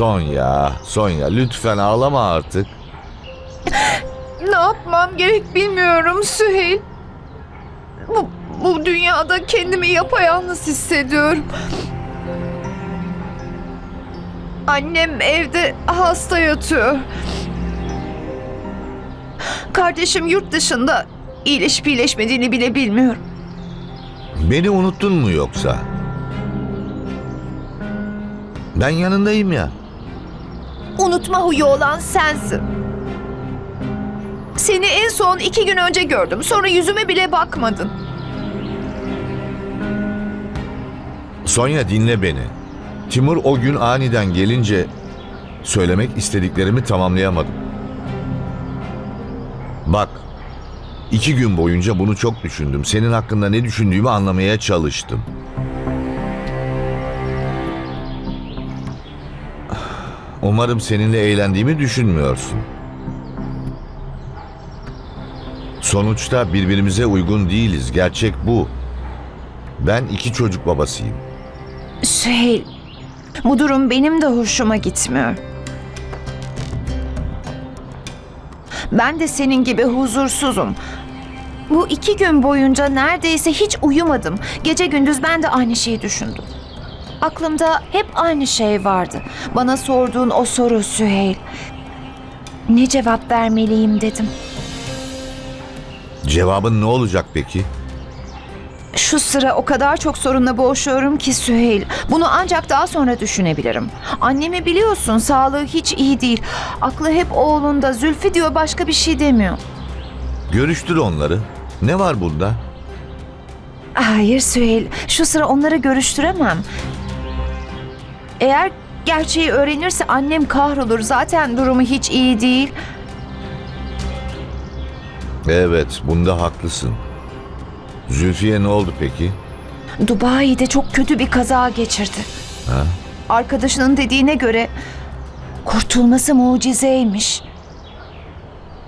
Sonya, Sonya lütfen ağlama artık. Ne yapmam gerek bilmiyorum Süheyl. Bu, bu dünyada kendimi yapayalnız hissediyorum. Annem evde hasta yatıyor. Kardeşim yurt dışında iyileşip iyileşmediğini bile bilmiyorum. Beni unuttun mu yoksa? Ben yanındayım ya. Unutma huyu olan sensin. Seni en son iki gün önce gördüm. Sonra yüzüme bile bakmadın. Sonya dinle beni. Timur o gün aniden gelince söylemek istediklerimi tamamlayamadım. Bak, iki gün boyunca bunu çok düşündüm. Senin hakkında ne düşündüğümü anlamaya çalıştım. Umarım seninle eğlendiğimi düşünmüyorsun. Sonuçta birbirimize uygun değiliz. Gerçek bu. Ben iki çocuk babasıyım. Süheyl, bu durum benim de hoşuma gitmiyor. Ben de senin gibi huzursuzum. Bu iki gün boyunca neredeyse hiç uyumadım. Gece gündüz ben de aynı şeyi düşündüm. Aklımda hep aynı şey vardı. Bana sorduğun o soru Süheyl. Ne cevap vermeliyim dedim. Cevabın ne olacak peki? Şu sıra o kadar çok sorunla boğuşuyorum ki Süheyl. Bunu ancak daha sonra düşünebilirim. Annemi biliyorsun sağlığı hiç iyi değil. Aklı hep oğlunda. Zülfü diyor başka bir şey demiyor. Görüştür onları. Ne var bunda? Hayır Süheyl şu sıra onları görüştüremem. Eğer gerçeği öğrenirse annem kahrolur. Zaten durumu hiç iyi değil. Evet, bunda haklısın. Zülfiye ne oldu peki? Dubai'de çok kötü bir kaza geçirdi. Ha? Arkadaşının dediğine göre kurtulması mucizeymiş.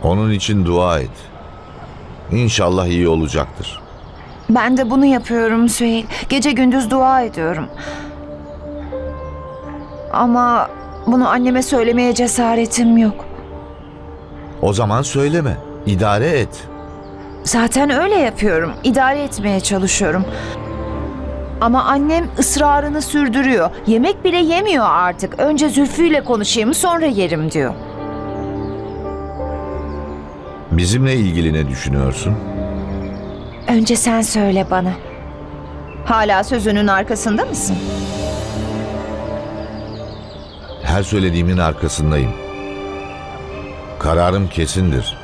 Onun için dua et. İnşallah iyi olacaktır. Ben de bunu yapıyorum Süheyl. Gece gündüz dua ediyorum. Ama bunu anneme söylemeye cesaretim yok. O zaman söyleme. İdare et. Zaten öyle yapıyorum. İdare etmeye çalışıyorum. Ama annem ısrarını sürdürüyor. Yemek bile yemiyor artık. Önce Zülfü ile konuşayım sonra yerim diyor. Bizimle ilgili ne düşünüyorsun? Önce sen söyle bana. Hala sözünün arkasında mısın? Her söylediğimin arkasındayım. Kararım kesindir.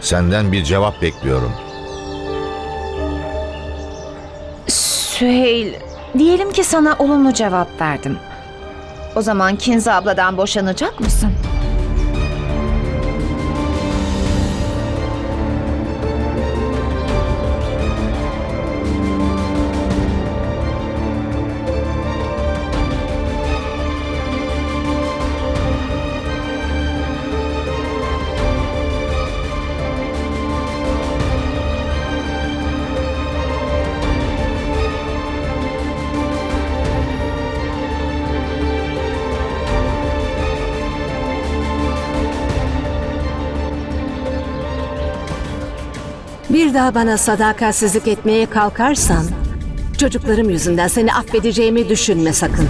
Senden bir cevap bekliyorum. Süheyl, diyelim ki sana olumlu cevap verdim. O zaman Kinza abladan boşanacak mısın? Bir daha bana sadakatsizlik etmeye kalkarsan çocuklarım yüzünden seni affedeceğimi düşünme sakın.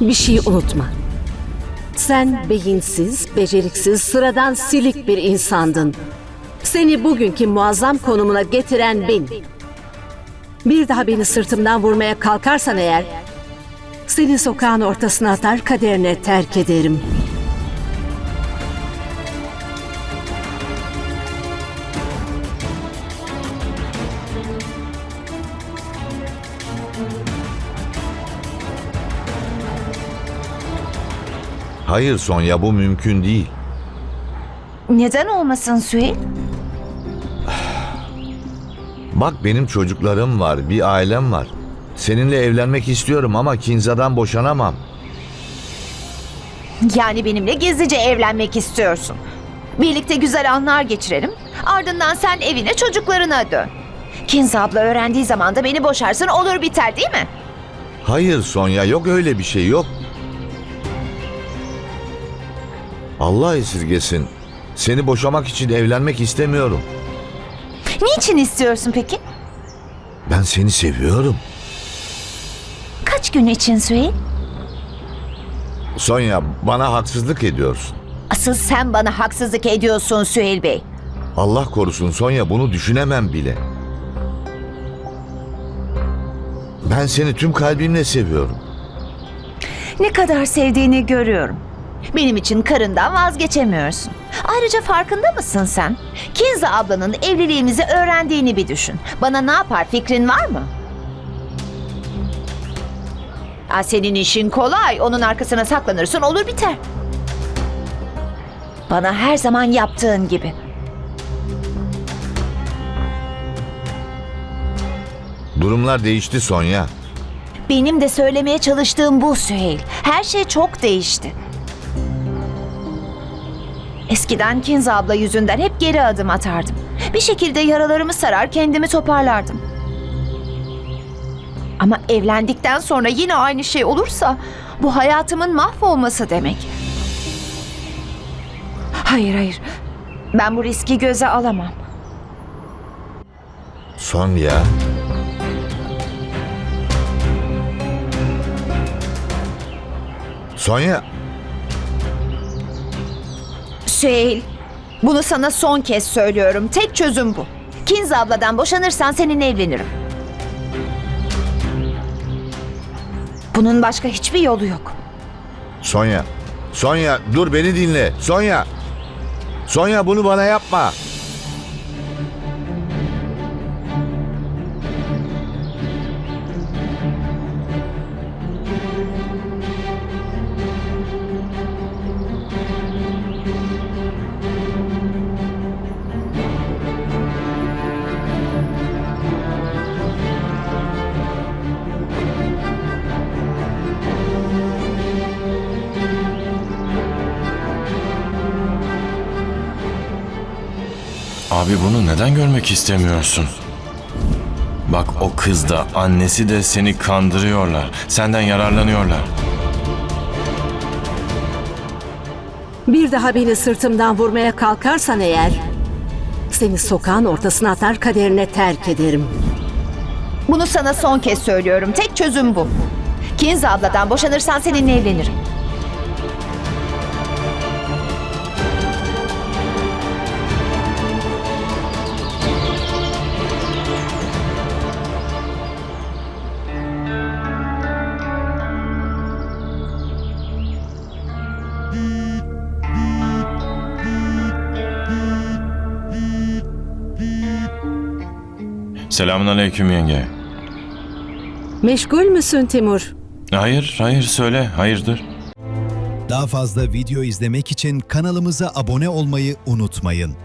Bir şey unutma. Sen beyinsiz, beceriksiz, sıradan silik bir insandın. Seni bugünkü muazzam konumuna getiren benim. Bir daha beni sırtımdan vurmaya kalkarsan eğer, seni sokağın ortasına atar kaderine terk ederim.'' Hayır Sonya bu mümkün değil. Neden olmasın Süheyl? Bak benim çocuklarım var, bir ailem var. Seninle evlenmek istiyorum ama Kinza'dan boşanamam. Yani benimle gizlice evlenmek istiyorsun. Birlikte güzel anlar geçirelim. Ardından sen evine çocuklarına dön. Kinza abla öğrendiği zaman da beni boşarsın olur biter değil mi? Hayır Sonya yok öyle bir şey yok. Allah esirgesin. Seni boşamak için evlenmek istemiyorum. Niçin istiyorsun peki? Ben seni seviyorum. Kaç gün için Süheyl? Sonya bana haksızlık ediyorsun. Asıl sen bana haksızlık ediyorsun Süheyl Bey. Allah korusun Sonya bunu düşünemem bile. Ben seni tüm kalbimle seviyorum. Ne kadar sevdiğini görüyorum. Benim için karından vazgeçemiyorsun. Ayrıca farkında mısın sen? Kinza ablanın evliliğimizi öğrendiğini bir düşün. Bana ne yapar fikrin var mı? Aa, senin işin kolay. Onun arkasına saklanırsın olur biter. Bana her zaman yaptığın gibi. Durumlar değişti Sonya. Benim de söylemeye çalıştığım bu Süheyl. Her şey çok değişti. Eskiden Kinza abla yüzünden hep geri adım atardım. Bir şekilde yaralarımı sarar kendimi toparlardım. Ama evlendikten sonra yine aynı şey olursa bu hayatımın mahvolması demek. Hayır hayır. Ben bu riski göze alamam. Sonya. Sonya. Süheyl, bunu sana son kez söylüyorum. Tek çözüm bu. Kinza abladan boşanırsan seninle evlenirim. Bunun başka hiçbir yolu yok. Sonya. Sonya dur beni dinle. Sonya. Sonya bunu bana yapma. Abi bunu neden görmek istemiyorsun? Bak o kız da annesi de seni kandırıyorlar. Senden yararlanıyorlar. Bir daha beni sırtımdan vurmaya kalkarsan eğer seni sokağın ortasına atar kaderine terk ederim. Bunu sana son kez söylüyorum. Tek çözüm bu. Kinza abladan boşanırsan seninle evlenirim. Selamun aleyküm yenge. Meşgul müsün Timur? Hayır, hayır söyle, hayırdır? Daha fazla video izlemek için kanalımıza abone olmayı unutmayın.